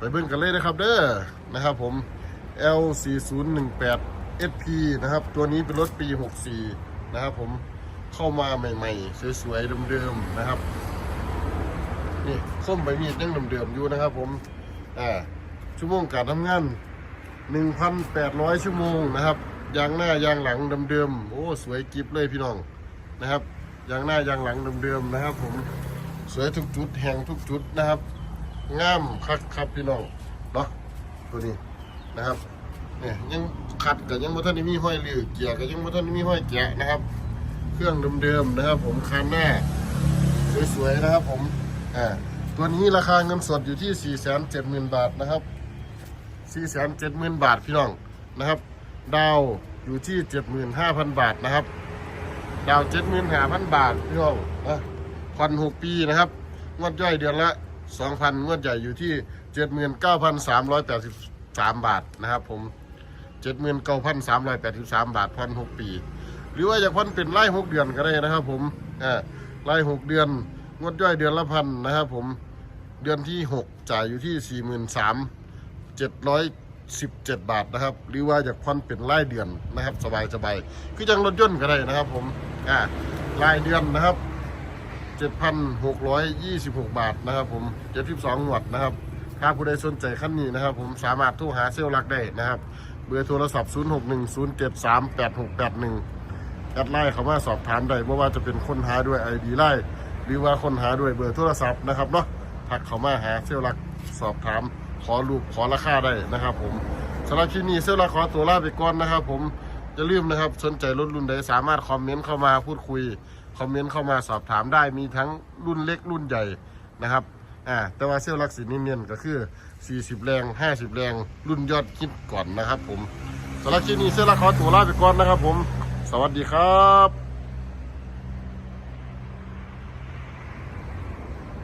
ไปเบิ่งกันเลยนะครับเด้อนะครับผม L 4 0 1 8 SP นะครับ ตัวนี้เป็นรถปี 64 นะครับผมเข้ามาใหม่ๆ สวยๆเดิมๆนะครับ นี่ส้มใบมีดยังเดิมๆอยู่นะครับผมอ่าชั่วโมงการทำงาน 1,800 ชั่วโมงนะครับยางหน้ายางหลังเดิมๆโอ้สวยกิฟเลยพี่น้องนะครับยางหน้ายางหลังเดิมๆนะครับ ผมสวยทุกจุดแห่งทุกจุดนะครับ งามคักครับพี่น้องเนาะตัวนี้นะครับเนี่ยยังขัดกับยังไม่ทันได้มีห้อยลือเกียร์กับยังไม่ทันได้มีห้อยแกะนะครับ เครื่องเดิมๆนะครับ ผมคันหน้าสวยๆนะครับ ผมอ่าตัวนี้ราคาเงินสดอยู่ที่4 7 0 0 0 0บาทนะครับ4 7 0 0 0 0บาทพี่น้องนะครับ ดาวอยู่ที่75,000บาทนะครับ ดาว75,000บาทพี่น้องนะผ่อน6ปีนะครับงวดย่อยเดือนละ 2,000งวดใหญ่อยู่ที่79,383บาทนะครับผม79,383บาทผ่อน6ปี หรือว่าอยากผ่อนเป็นไล่6เดือนก็ได้นะครับผมอ่าไล่6เดือน งวดย่อยเดือนละพันนะครับผมเดือนที่6จ่ายอยู่ที่43,717บาทนะครับ หรือว่าอยากผ่อนเป็นรายเดือนนะครับ สบายสบายคือจังรถยนต์ก็ได้นะครับผมอ่ารายเดือนนะครับ 7,626 บาทนะครับผม72หนวดนะครับ ถ้าผู้ใดสนใจขั้นนี้นะครับ ผมสามารถโทรหาเซลล์รักได้นะครับ เบอร์โทรศัพท์ 0610738681แอดไลน์เขามาสอบถามได้ไม่ว่าจะเป็นคนหาด้วย ID ไลน์หรือว่าคนหาด้วยเบอร์โทรศัพท์นะครับเนาะทักเขามาหาเซลล์รักสอบถาม ขอรูปขอราคาได้นะครับ ผมสำหรับคลิปนี้เซลล์รักขอตัวลาไปก่อนนะครับ ผมจะลืมนะครับ สนใจรถรุ่นใดสามารถคอมเมนต์เข้ามาพูดคุย คอมเมนต์เข้ามาสอบถามได้มีทั้งรุ่นเล็กรุ่นใหญ่นะครับอ่าแต่ว่าเซลล์รักสีเนียนก็คือ 40 แรง 50 แรง รุ่นยอดคิดก่อนนะครับผมสำหรับคลิปนี้เซลล์รักขอตัวลาไปก่อนนะครับผม สวัสดีครับ